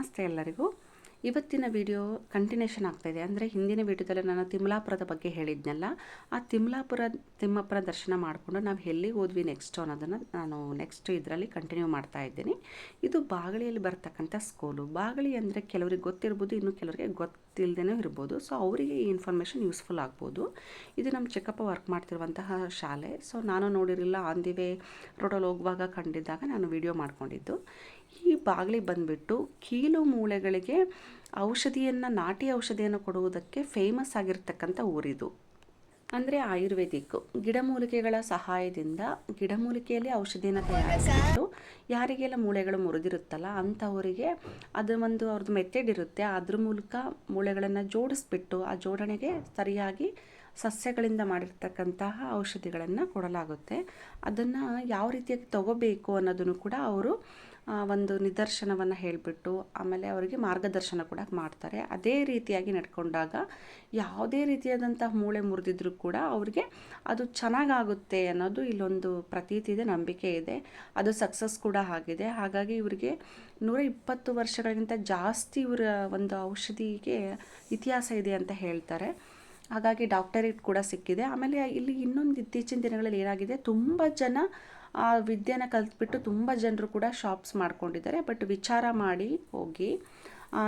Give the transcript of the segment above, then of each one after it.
ನಮಸ್ತೆ ಎಲ್ಲರಿಗೂ. ಇವತ್ತಿನ ವಿಡಿಯೋ ಕಂಟಿನ್ಯೂಷನ್ ಆಗ್ತಾಯಿದೆ ಅಂದರೆ ಹಿಂದಿನ ವಿಡಿಯೋದಲ್ಲಿ ನಾನು ತಿಮ್ಲಾಪುರದ ಬಗ್ಗೆ ಹೇಳಿದ್ನಲ್ಲ, ಆ ತಿಮ್ಲಾಪುರ ತಿಮ್ಮಪ್ಪನ ದರ್ಶನ ಮಾಡಿಕೊಂಡು ನಾವು ಎಲ್ಲಿಗೆ ಹೋದ್ವಿ ನೆಕ್ಸ್ಟ್ ಅನ್ನೋದನ್ನು ನಾನು ನೆಕ್ಸ್ಟ್ ಇದರಲ್ಲಿ ಕಂಟಿನ್ಯೂ ಮಾಡ್ತಾ ಇದ್ದೀನಿ. ಇದು ಬಾಗಳಿಯಲ್ಲಿ ಬರ್ತಕ್ಕಂಥ ಸ್ಕೂಲು ಬಾಗಳಿ ಅಂದರೆ ಕೆಲವರಿಗೆ ಗೊತ್ತಿರ್ಬೋದು, ಇನ್ನು ಕೆಲವರಿಗೆ ಗೊತ್ತಿಲ್ಲದೇ ಇರ್ಬೋದು. ಸೊ ಅವರಿಗೆ ಈ ಇನ್ಫಾರ್ಮೇಷನ್ ಯೂಸ್ಫುಲ್ ಆಗ್ಬೋದು. ಇದು ನಮ್ಮ ಚಿಕ್ಕಪ್ಪ ವರ್ಕ್ ಮಾಡ್ತಿರುವಂತಹ ಶಾಲೆ. ಸೊ ನಾನು ನೋಡಿರಲಿಲ್ಲ ಆನ್ ರೋಡಲ್ಲಿ ಹೋಗುವಾಗ ಕಂಡಿದ್ದಾಗ ನಾನು ವಿಡಿಯೋ ಮಾಡಿಕೊಂಡಿದ್ದು. ಈ ಬಾಗಿಲಿಗೆ ಬಂದುಬಿಟ್ಟು ಕೀಲು ಮೂಳೆಗಳಿಗೆ ಔಷಧಿಯನ್ನು, ನಾಟಿ ಔಷಧಿಯನ್ನು ಕೊಡುವುದಕ್ಕೆ ಫೇಮಸ್ ಆಗಿರ್ತಕ್ಕಂಥ ಊರಿದು. ಅಂದರೆ ಆಯುರ್ವೇದಿಕ್ ಗಿಡಮೂಲಿಕೆಗಳ ಸಹಾಯದಿಂದ ಗಿಡಮೂಲಿಕೆಯಲ್ಲಿ ಔಷಧಿನ ತಯಾರಿಸಿಬಿಟ್ಟು ಯಾರಿಗೆಲ್ಲ ಮೂಳೆಗಳು ಮುರಿದಿರುತ್ತಲ್ಲ ಅಂಥವರಿಗೆ ಅದು ಒಂದು ಅವ್ರದ್ದು ಮೆಥಡ್ ಇರುತ್ತೆ. ಅದ್ರ ಮೂಲಕ ಮೂಳೆಗಳನ್ನು ಜೋಡಿಸ್ಬಿಟ್ಟು ಆ ಜೋಡಣೆಗೆ ಸರಿಯಾಗಿ ಸಸ್ಯಗಳಿಂದ ಮಾಡಿರ್ತಕ್ಕಂತಹ ಔಷಧಿಗಳನ್ನು ಕೊಡಲಾಗುತ್ತೆ. ಅದನ್ನು ಯಾವ ರೀತಿಯಾಗಿ ತಗೋಬೇಕು ಅನ್ನೋದನ್ನು ಕೂಡ ಅವರು ಒಂದು ನಿದರ್ಶನವನ್ನು ಹೇಳಿಬಿಟ್ಟು, ಆಮೇಲೆ ಅವರಿಗೆ ಮಾರ್ಗದರ್ಶನ ಕೂಡ ಮಾಡ್ತಾರೆ. ಅದೇ ರೀತಿಯಾಗಿ ನಡ್ಕೊಂಡಾಗ ಯಾವುದೇ ರೀತಿಯಾದಂತಹ ಮೂಳೆ ಮುರಿದಿದ್ರು ಕೂಡ ಅವರಿಗೆ ಅದು ಚೆನ್ನಾಗಾಗುತ್ತೆ ಅನ್ನೋದು ಇಲ್ಲೊಂದು ಪ್ರತೀತಿ ಇದೆ ನಂಬಿಕೆ ಇದೆ. ಅದು ಸಕ್ಸಸ್ ಕೂಡ ಆಗಿದೆ. ಹಾಗಾಗಿ ಇವರಿಗೆ ನೂರ ಇಪ್ಪತ್ತು ವರ್ಷಗಳಿಗಿಂತ ಜಾಸ್ತಿ ಇವರ ಒಂದು ಔಷಧಿಗೆ ಇತಿಹಾಸ ಇದೆ ಅಂತ ಹೇಳ್ತಾರೆ. ಹಾಗಾಗಿ ಡಾಕ್ಟರೇಟ್ ಕೂಡ ಸಿಕ್ಕಿದೆ. ಆಮೇಲೆ ಇಲ್ಲಿ ಇನ್ನೊಂದು ಇತ್ತೀಚಿನ ದಿನಗಳಲ್ಲಿ ಏನಾಗಿದೆ, ತುಂಬ ಜನ, ಆ, ವಿದ್ಯೆನ ಕಲ್ತ್ಬಿಟ್ಟು ತುಂಬ ಜನರು ಕೂಡ ಶಾಪ್ಸ್ ಮಾಡ್ಕೊಂಡಿದ್ದಾರೆ. ಬಟ್ ವಿಚಾರ ಮಾಡಿ ಹೋಗಿ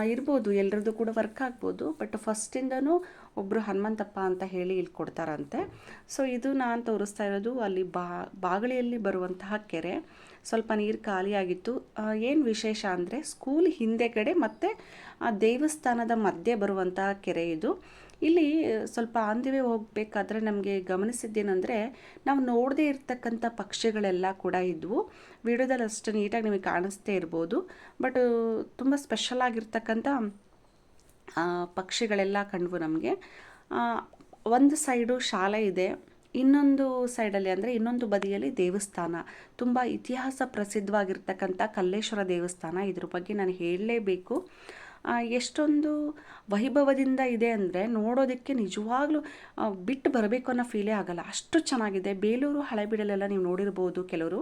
ಇರ್ಬೋದು ಎಲ್ಲರದ್ದು ಕೂಡ ವರ್ಕ್ ಆಗ್ಬೋದು. ಬಟ್ ಫಸ್ಟಿಂದನೂ ಒಬ್ಬರು ಹನುಮಂತಪ್ಪ ಅಂತ ಹೇಳಿ ಇಲ್ಲಿ ಕೊಡ್ತಾರಂತೆ. ಸೊ ಇದು ನಾನು ತೋರಿಸ್ತಾ ಇರೋದು, ಅಲ್ಲಿ ಬಾ ಬಾಗಳಿಯಲ್ಲಿ ಬರುವಂತಹ ಕೆರೆ. ಸ್ವಲ್ಪ ನೀರು ಖಾಲಿಯಾಗಿತ್ತು. ಏನು ವಿಶೇಷ ಅಂದರೆ ಸ್ಕೂಲ್ ಹಿಂದೆ ಕಡೆ ಮತ್ತು, ಆ, ದೇವಸ್ಥಾನದ ಮಧ್ಯೆ ಬರುವಂತಹ ಕೆರೆ ಇದು. ಇಲ್ಲಿ, ಸ್ವಲ್ಪ ಆಂದಿವೆ ಹೋಗಬೇಕಾದ್ರೆ ನಮಗೆ ಗಮನಿಸಿದ್ದೇನೆಂದರೆ, ನಾವು ನೋಡದೇ ಇರ್ತಕ್ಕಂಥ ಪಕ್ಷಿಗಳೆಲ್ಲ ಕೂಡ ಇದ್ವು. ವಿಡಿಯೋದಲ್ಲಿ ಅಷ್ಟು ನೀಟಾಗಿ ನಿಮಗೆ ಕಾಣಿಸ್ತೇ ಇರ್ಬೋದು. ಬಟ್, ತುಂಬ ಸ್ಪೆಷಲ್ ಆಗಿರ್ತಕ್ಕಂಥ ಪಕ್ಷಿಗಳೆಲ್ಲ ಕಂಡ್ವು ನಮಗೆ. ಒಂದು ಸೈಡು ಶಾಲೆ ಇದೆ. ಇನ್ನೊಂದು ಸೈಡಲ್ಲಿ ಅಂದರೆ, ಇನ್ನೊಂದು ಬದಿಯಲ್ಲಿ ದೇವಸ್ಥಾನ. ತುಂಬ ಇತಿಹಾಸ ಪ್ರಸಿದ್ಧವಾಗಿರ್ತಕ್ಕಂಥ ಕಲ್ಲೇಶ್ವರ ದೇವಸ್ಥಾನ. ಇದ್ರ ಬಗ್ಗೆ ನಾನು ಹೇಳಲೇಬೇಕು. ಎಷ್ಟೊಂದು ವೈಭವದಿಂದ ಇದೆ ಅಂದರೆ ನೋಡೋದಕ್ಕೆ ನಿಜವಾಗ್ಲೂ ಬಿಟ್ಟು ಬರಬೇಕು ಅನ್ನೋ ಫೀಲೇ ಆಗಲ್ಲ. ಅಷ್ಟು ಚೆನ್ನಾಗಿದೆ. ಬೇಲೂರು ಹಳೆಬೀಡಲೆಲ್ಲ ನೀವು ನೋಡಿರ್ಬೋದು ಕೆಲವರು.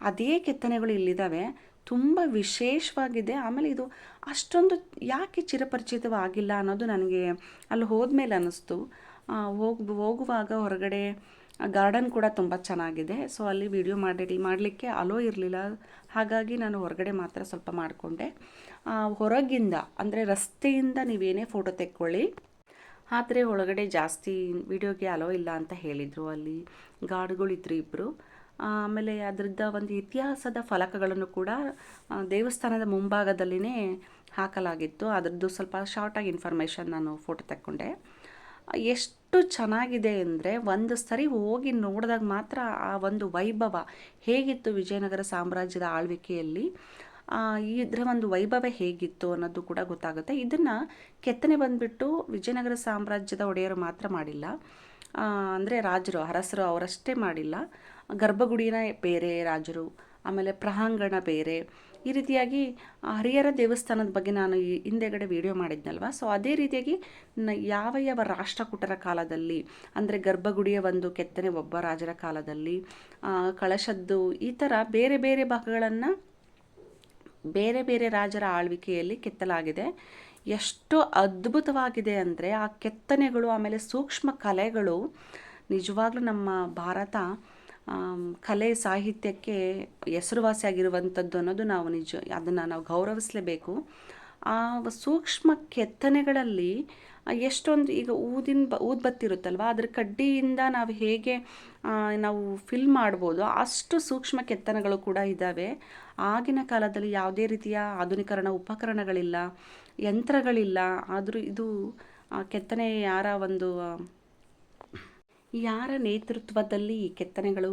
ಅದೇ ಕೆತ್ತನೆಗಳು ಇಲ್ಲಿದ್ದಾವೆ. ತುಂಬ ವಿಶೇಷವಾಗಿದೆ. ಆಮೇಲೆ ಇದು ಅಷ್ಟೊಂದು ಯಾಕೆ ಚಿರಪರಿಚಿತವಾಗಿಲ್ಲ ಅನ್ನೋದು ನನಗೆ ಅಲ್ಲಿ ಹೋದ್ಮೇಲೆ ಅನ್ನಿಸ್ತು. ಹೋಗಿ, ಹೋಗುವಾಗ ಹೊರಗಡೆ ಗಾರ್ಡನ್ ಕೂಡ ತುಂಬ ಚೆನ್ನಾಗಿದೆ. ಸೊ ಅಲ್ಲಿ ವಿಡಿಯೋ ಮಾಡಿ ಮಾಡಲಿಕ್ಕೆ ಅಲೋ ಇರಲಿಲ್ಲ. ಹಾಗಾಗಿ ನಾನು ಹೊರಗಡೆ ಮಾತ್ರ ಸ್ವಲ್ಪ ಮಾಡಿಕೊಂಡೆ. ಹೊರಗಿಂದ, ಅಂದರೆ ರಸ್ತೆಯಿಂದ ನೀವೇನೇ ಫೋಟೋ ತೆಕ್ಕೊಳ್ಳಿ. ಆದರೆ ಒಳಗಡೆ ಜಾಸ್ತಿ ವಿಡಿಯೋಗೆ ಅಲೋ ಇಲ್ಲ ಅಂತ ಹೇಳಿದರು ಅಲ್ಲಿ. ಗಾರ್ಡ್ಗಳಿದ್ರು ಇಬ್ಬರು ಆಮೇಲೆ ಅದರದ್ದ ಒಂದು ಇತಿಹಾಸದ ಫಲಕಗಳನ್ನು ಕೂಡ ದೇವಸ್ಥಾನದ ಮುಂಭಾಗದಲ್ಲಿನೇ ಹಾಕಲಾಗಿತ್ತು. ಅದರದ್ದು ಸ್ವಲ್ಪ ಶಾರ್ಟಾಗಿ ಇನ್ಫಾರ್ಮೇಷನ್ ನಾನು ಫೋಟೋ ತೆಕ್ಕೊಂಡೆ. ಎಷ್ಟು ಚೆನ್ನಾಗಿದೆ ಅಂದರೆ ಒಂದು ಸರಿ ಹೋಗಿ ನೋಡಿದಾಗ ಮಾತ್ರ ಆ ಒಂದು ವೈಭವ ಹೇಗಿತ್ತು ವಿಜಯನಗರ ಸಾಮ್ರಾಜ್ಯದ ಆಳ್ವಿಕೆಯಲ್ಲಿ? ಇದರ ಒಂದು ವೈಭವ ಹೇಗಿತ್ತು ಅನ್ನೋದು ಕೂಡ ಗೊತ್ತಾಗುತ್ತೆ. ಇದನ್ನು ಕೆತ್ತನೆ ಬಂದುಬಿಟ್ಟು ವಿಜಯನಗರ ಸಾಮ್ರಾಜ್ಯದ ಒಡೆಯರು ಮಾತ್ರ ಮಾಡಿಲ್ಲ. ಅಂದರೆ ರಾಜರು, ಅರಸರು ಅವರಷ್ಟೇ ಮಾಡಿಲ್ಲ. ಗರ್ಭಗುಡಿನ ಬೇರೆ ರಾಜರು ಆಮೇಲೆ ಪ್ರಹಾಂಗಣ ಬೇರೆ. ಈ ರೀತಿಯಾಗಿ ಹರಿಹರ ದೇವಸ್ಥಾನದ ಬಗ್ಗೆ ನಾನು ಈ ಹಿಂದೆಗಡೆ ವಿಡಿಯೋ ಮಾಡಿದ್ನಲ್ವ? ಸೊ ಅದೇ ರೀತಿಯಾಗಿ ಯಾವ ಯಾವ ರಾಷ್ಟ್ರಕೂಟರ ಕಾಲದಲ್ಲಿ, ಅಂದರೆ ಗರ್ಭಗುಡಿಯ ಒಂದು ಕೆತ್ತನೆ ಒಬ್ಬ ರಾಜರ ಕಾಲದಲ್ಲಿ ಕಳಶದ್ದು ಈ ಥರ ಬೇರೆ ಬೇರೆ ಭಾಗಗಳನ್ನು ಬೇರೆ ಬೇರೆ ರಾಜರ ಆಳ್ವಿಕೆಯಲ್ಲಿ ಕೆತ್ತಲಾಗಿದೆ. ಎಷ್ಟು ಅದ್ಭುತವಾಗಿದೆ ಅಂದರೆ ಆ ಕೆತ್ತನೆಗಳು, ಆಮೇಲೆ ಸೂಕ್ಷ್ಮ ಕಲೆಗಳು ನಿಜವಾಗ್ಲೂ ನಮ್ಮ ಭಾರತ ಕಲೆ ಸಾಹಿತ್ಯಕ್ಕೆ ಹೆಸರುವಾಸಿಯಾಗಿರುವಂಥದ್ದು ಅನ್ನೋದು ನಾವು ನಿಜ, ಅದನ್ನು ನಾವು ಗೌರವಿಸಲೇಬೇಕು. ಆ ಸೂಕ್ಷ್ಮ ಕೆತ್ತನೆಗಳಲ್ಲಿ ಎಷ್ಟೊಂದು ಈಗ ಊದಿನ ಬ ಊದ್ಬತ್ತಿ ಇರುತ್ತಲ್ವ ಅದ್ರ ಕಡ್ಡಿಯಿಂದ ನಾವು ಹೇಗೆ ನಾವು ಫಿಲ್ ಮಾಡ್ಬೋದು, ಅಷ್ಟು ಸೂಕ್ಷ್ಮ ಕೆತ್ತನೆಗಳು ಕೂಡ ಇದ್ದಾವೆ. ಆಗಿನ ಕಾಲದಲ್ಲಿ ಯಾವುದೇ ರೀತಿಯ ಆಧುನೀಕರಣ ಉಪಕರಣಗಳಿಲ್ಲ, ಯಂತ್ರಗಳಿಲ್ಲ, ಆದರೂ ಇದು ಕೆತ್ತನೆ ಯಾರ ಒಂದು ಯಾರ ನೇತೃತ್ವದಲ್ಲಿ ಈ ಕೆತ್ತನೆಗಳು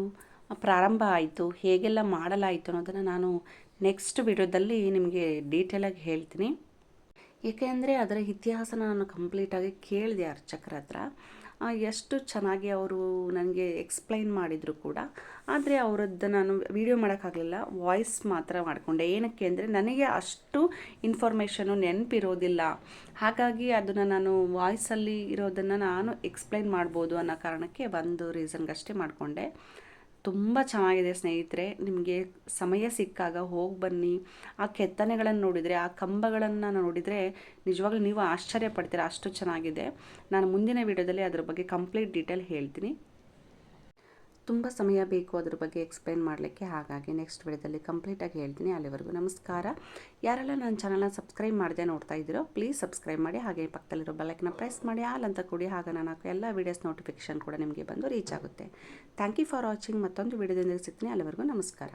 ಪ್ರಾರಂಭ ಆಯಿತು, ಹೇಗೆಲ್ಲ ಮಾಡಲಾಯಿತು ಅನ್ನೋದನ್ನು ನಾನು ನೆಕ್ಸ್ಟ್ ವಿಡಿಯೋದಲ್ಲಿ ನಿಮಗೆ ಡೀಟೇಲಾಗಿ ಹೇಳ್ತೀನಿ. ಏಕೆಂದರೆ ಅದರ ಇತಿಹಾಸನ ನಾನು ಕಂಪ್ಲೀಟಾಗಿ ಕೇಳಿದೆ ಅರ್ಚಕರ ಹತ್ರ. ಎಷ್ಟು ಚೆನ್ನಾಗಿ ಅವರು ನನಗೆ ಎಕ್ಸ್ಪ್ಲೈನ್ ಮಾಡಿದರು ಕೂಡ. ಆದರೆ ಅವರದ್ದು ನಾನು ವೀಡಿಯೋ ಮಾಡೋಕ್ಕಾಗಲಿಲ್ಲ. ವಾಯ್ಸ್ ಮಾತ್ರ ಮಾಡಿಕೊಂಡೆ. ಏನಕ್ಕೆ ಅಂದರೆ ನನಗೆ ಅಷ್ಟು ಇನ್ಫಾರ್ಮೇಷನು ನೆನಪಿರೋದಿಲ್ಲ. ಹಾಗಾಗಿ ಅದನ್ನು ನಾನು ವಾಯ್ಸಲ್ಲಿ ಇರೋದನ್ನು ನಾನು ಎಕ್ಸ್ಪ್ಲೈನ್ ಮಾಡ್ಬೋದು ಅನ್ನೋ ಕಾರಣಕ್ಕೆ ಒಂದು ರೀಸನ್ಗಷ್ಟೇ ಮಾಡಿಕೊಂಡೆ. ತುಂಬ ಚೆನ್ನಾಗಿದೆ ಸ್ನೇಹಿತರೆ. ನಿಮಗೆ ಸಮಯ ಸಿಕ್ಕಾಗ ಹೋಗಿ ಬನ್ನಿ. ಆ ಕೆತ್ತನೆಗಳನ್ನು ನೋಡಿದರೆ, ಆ ಕಂಬಗಳನ್ನು ನೋಡಿದರೆ ನಿಜವಾಗ್ಲೂ ನೀವು ಆಶ್ಚರ್ಯ ಪಡ್ತೀರಾ. ಅಷ್ಟು ಚೆನ್ನಾಗಿದೆ. ನಾನು ಮುಂದಿನ ವಿಡಿಯೋದಲ್ಲಿ ಅದ್ರ ಬಗ್ಗೆ ಕಂಪ್ಲೀಟ್ ಡೀಟೇಲ್ ಹೇಳ್ತೀನಿ. ತುಂಬ ಸಮಯ ಬೇಕು ಅದ್ರ ಬಗ್ಗೆ ಎಕ್ಸ್ಪ್ಲೈನ್ ಮಾಡಲಿಕ್ಕೆ ಹಾಗಾಗಿ ನೆಕ್ಸ್ಟ್ ವಿಡಿಯೋದಲ್ಲಿ ಕಂಪ್ಲೀಟಾಗಿ ಹೇಳ್ತೀನಿ ಅಲ್ಲಿವರೆಗೂ ನಮಸ್ಕಾರ. ಯಾರೆಲ್ಲ ನನ್ನ ಚಾನಲ್ನ ಸಬ್ಸ್ಕ್ರೈಬ್ ಮಾಡದೆ ನೋಡ್ತಾ ಇದ್ದೀರೋ ಪ್ಲೀಸ್ ಸಬ್ಸ್ಕ್ರೈಬ್ ಮಾಡಿ ಹಾಗೆ ಪಕ್ಕದಲ್ಲಿರೋ ಬೆಲ್ಲೈಕನ್ನ ಪ್ರೆಸ್ ಮಾಡಿ, ಆಲ್ ಅಂತ ಕೊಡಿ ಹಾಗೆ ನಾನು ಹಾಕೋ ಎಲ್ಲ ವೀಡಿಯೋಸ್ ನೋಟಿಫಿಕೇಷನ್ ಕೂಡ ನಿಮಗೆ ಬಂದು ರೀಚ್ ಆಗುತ್ತೆ. ಥ್ಯಾಂಕ್ ಯು ಫಾರ್ ವಾಚಿಂಗ್ ಮತ್ತೊಂದು ವಿಡಿಯೋದಿಂದ ಸಿಗ್ತೀನಿ, ಅಲ್ಲಿವರೆಗೂ ನಮಸ್ಕಾರ.